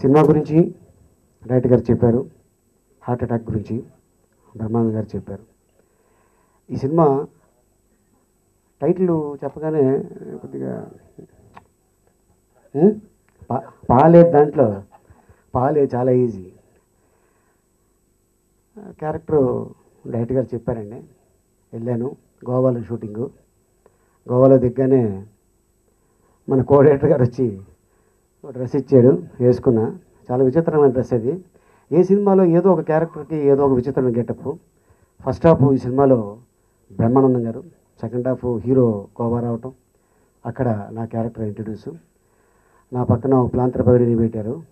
Cinema గురించి director గారు చెప్పారు హార్ట్ అటాక్ గురించి బ్రహ్మానంద గారు చెప్పారు. ఈ సినిమా టైటిల్ చెప్పగానే కొద్దిగా పాలేదు పాలే దాంట్లో పాలే చాలా ఈజీ. క్యారెక్టర్ డైరెక్టర్ గారు చెప్పారండి. వెళ్ళాను గోవాలో షూటింగు. గోవాలో దిగ్గానే మన కోఆర్డినేటర్ గారు వచ్చి డ్రెస్ ఇచ్చాడు వేసుకున్నా. చాలా విచిత్రమైన డ్రెస్ అది ఏ సినిమాలో ఏదో ఒక క్యారెక్టర్కి ఏదో ఒక విచిత్రమైన గెటప్. ఫస్ట్ హాఫ్ ఈ సినిమాలో బ్రహ్మానందం గారు సెకండ్ హాఫ్ హీరో కోబా రావటం. అక్కడ నా క్యారెక్టర్ ఇంట్రడ్యూస్. నా పక్కన ఓ ప్రాంతర పగిడిని పెట్టారు.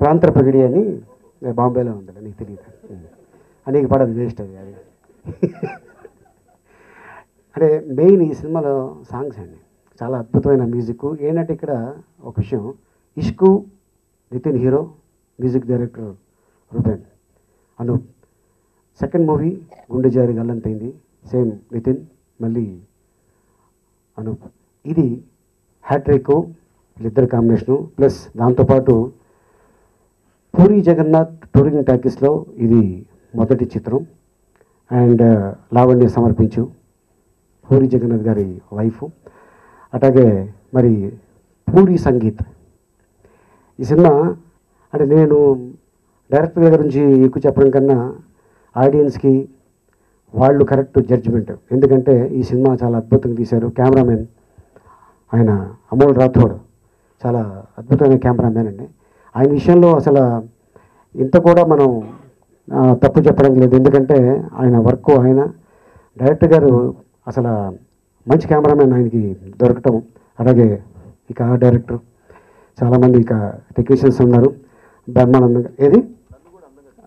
ప్రాంతర పగిడి అని బాంబేలో ఉంది నీకు తెలియదు అనేక పడదు వేస్ట్ అది అది. అంటే మెయిన్ ఈ సినిమాలో సాంగ్స్ అండి. చాలా అద్భుతమైన మ్యూజిక్ ఏంటంటే ఇక్కడ ఒక విషయం. Ishq Nitin hero music director Rubens Anoop second movie Gunde Jaari Gallanthaindi. Same Nitin మళ్ళీ అనూప్ ఇది హ్యాట్రిక్ వీళ్ళిద్దరు కాంబినేషను ప్లస్ దాంతోపాటు పూరి జగన్నాథ్ టూరింగ్ టాకీస్లో ఇది మొదటి చిత్రం. అండ్ uh, లావణ్య సమర్పించు పూరి జగన్నాథ్ గారి వైఫ్ అట్లాగే మరి పూరి సంగీత్. ఈ సినిమా అంటే నేను డైరెక్టర్ దగ్గర నుంచి ఎక్కువ చెప్పడం కన్నా ఆడియన్స్కి వాళ్ళు కరెక్ట్ జడ్జిమెంట్. ఎందుకంటే ఈ సినిమా చాలా అద్భుతంగా తీశారు. కెమెరామెన్ ఆయన అమోల్ రాథోడ్ చాలా అద్భుతమైన కెమెరామెన్ అండి. ఆయన విషయంలో అసలు ఇంత కూడా మనం తప్పు చెప్పడం లేదు. ఎందుకంటే ఆయన వర్క్ ఆయన డైరెక్టర్ గారు అసలు మంచి కెమెరామెన్ ఆయనకి దొరకటం. అలాగే ఇక ఆ డైరెక్టర్ చాలామంది ఇక టెక్నీషియన్స్ ఉన్నారు. బ్రహ్మానందంగా ఏది?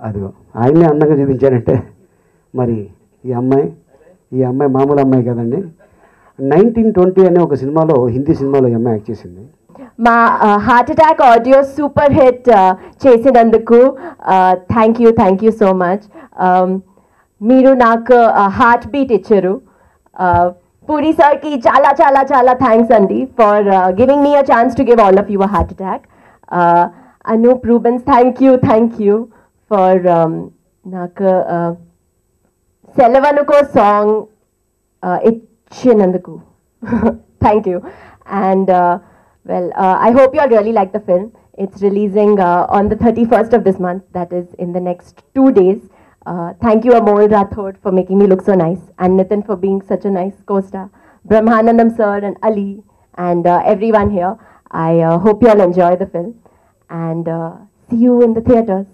అదిగో ఆయన్నే అందంగా చూపించాడంటే మరి ఈ అమ్మాయి ఈ అమ్మాయి మామూలు అమ్మాయి కదండి. నైన్టీన్ ట్వంటీ అనే ఒక సినిమాలో హిందీ సినిమాలో ఈ అమ్మాయి యాక్ట్ చేసింది. మా heart attack audio super hit చేసినందుకు thank you thank you so much. మీరు నాకు హార్ట్ బీట్ ఇచ్చారు. Puri sir ki chala chala chala thanks Andy for uh, giving me a chance to give all of you a heart attack. Uh, know Rubens, thank you, thank you for um, Naka uh, Selavanuko song uh, thank you. And uh, well, uh, I hope you all really like the film. It's releasing uh, on the 31st of this month, that is in the next two days. Uh, thank you, Amol Rathod, for making me look so nice, and Nitin for being such a nice co-star, Brahmanandam sir and Ali, and uh, everyone here. I uh, hope you all enjoy the film, and uh, see you in the theatres.